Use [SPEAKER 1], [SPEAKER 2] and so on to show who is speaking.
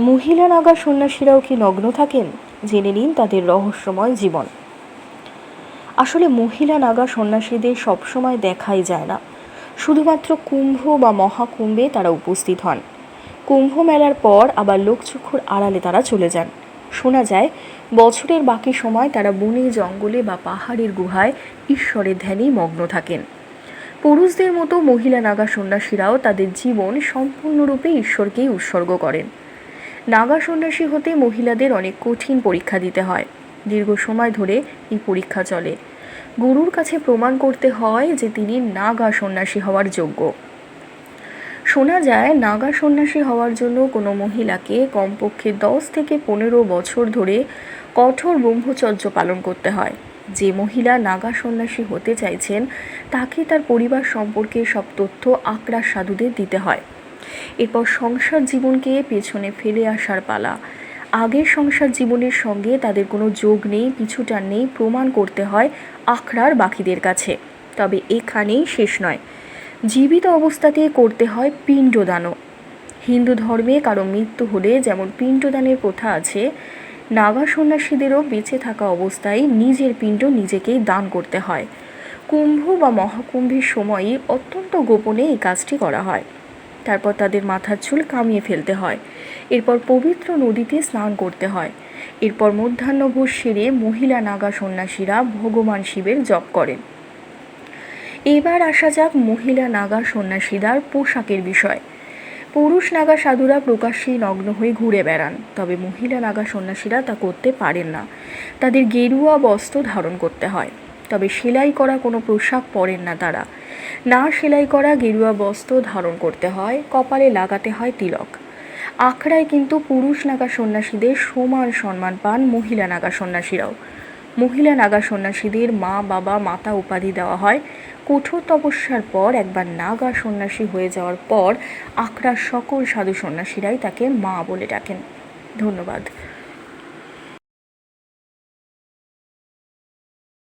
[SPEAKER 1] মহিলা নাগা সন্ন্যাসীরাও কি নগ্ন থাকেন? জেনে নিন তাদের রহস্যময় জীবন। আসলে মহিলা নাগা সন্ন্যাসীদের সবসময় দেখাই যায় না। শুধুমাত্র কুম্ভ বা মহাকুম্ভে তারা উপস্থিত হন। কুম্ভ মেলার পর আবার লোকচক্ষুর আড়ালে তারা চলে যান। শোনা যায়, বছরের বাকি সময় তারা বনে, জঙ্গলে বা পাহাড়ের গুহায় ঈশ্বরের ধ্যানেই মগ্ন থাকেন। পুরুষদের মতো মহিলা নাগা সন্ন্যাসীরাও তাদের জীবন সম্পূর্ণরূপে ঈশ্বরকেই উৎসর্গ করেন। নাগা সন্ন্যাসী হতে মহিলাদের অনেক কঠিন পরীক্ষা দিতে হয়। দীর্ঘ সময় ধরে এই পরীক্ষা চলে। গুরুর কাছে প্রমাণ করতে হয় যে তিনি নাগা সন্ন্যাসী হওয়ার যোগ্য। শোনা যায়, নাগা সন্ন্যাসী হওয়ার জন্য কোনো মহিলাকে কমপক্ষে দশ থেকে পনেরো বছর ধরে কঠোর ব্রহ্মচর্য পালন করতে হয়। যে মহিলা নাগা সন্ন্যাসী হতে চাইছেন, তাকে তার পরিবার সম্পর্কে সব তথ্য আকড়া সাধুদের দিতে হয়। এরপর সংসার জীবনকে পেছনে ফেলে আসার পালা। আগের সংসার জীবনের সঙ্গে তাদের কোনো যোগ নেই পিছুটান নেই, প্রমাণ করতে হয় আখড়ার বাকিদের কাছে। তবে এখানেই শেষ নয়। জীবিত অবস্থাতে করতে হয় পিণ্ডদানও। হিন্দু ধর্মে কারও মৃত্যু হলে যেমন পিণ্ডদানের প্রথা আছে, নাগা সন্ন্যাসীদেরও বেঁচে থাকা অবস্থায় নিজের পিণ্ড নিজেকেই দান করতে হয়। কুম্ভ বা মহাকুম্ভের সময়ই অত্যন্ত গোপনে এই কাজটি করা হয়। তারপর তাদের মাথার চুল কামিয়ে ফেলতে হয়। এরপর পবিত্র নদীতে স্নান করতে হয়। এরপর মধ্যাহ্নভোজ সেরে মহিলা নাগা সন্ন্যাসীরা ভগবান শিবের জপ করেন। এবার আসা যাক মহিলা নাগা সন্ন্যাসীদার পোশাকের বিষয়। পুরুষ নাগা সাধুরা প্রকাশ্যেই নগ্ন হয়ে ঘুরে বেড়ান, তবে মহিলা নাগা সন্ন্যাসীরা তা করতে পারেন না। তাদের গেরুয়া বস্ত্র ধারণ করতে হয়। তবে সেলাই করা কোনো পোশাক পরেন না তারা। না সেলাই করা গেরুয়া বস্ত্র ধারণ করতে হয়, কপালে লাগাতে হয় তিলক। আখড়ায় কিন্তু পুরুষ নাগা সন্ন্যাসীদের সমান সম্মান পান মহিলা নাগা সন্ন্যাসীরাও। মহিলা নাগা সন্ন্যাসীদের মা, বাবা, মাতা উপাধি দেওয়া হয়। কঠোর তপস্যার পর একবার নাগা সন্ন্যাসী হয়ে যাওয়ার পর আখড়ার সকল সাধু সন্ন্যাসীরাই তাকে মা বলে ডাকেন। ধন্যবাদ।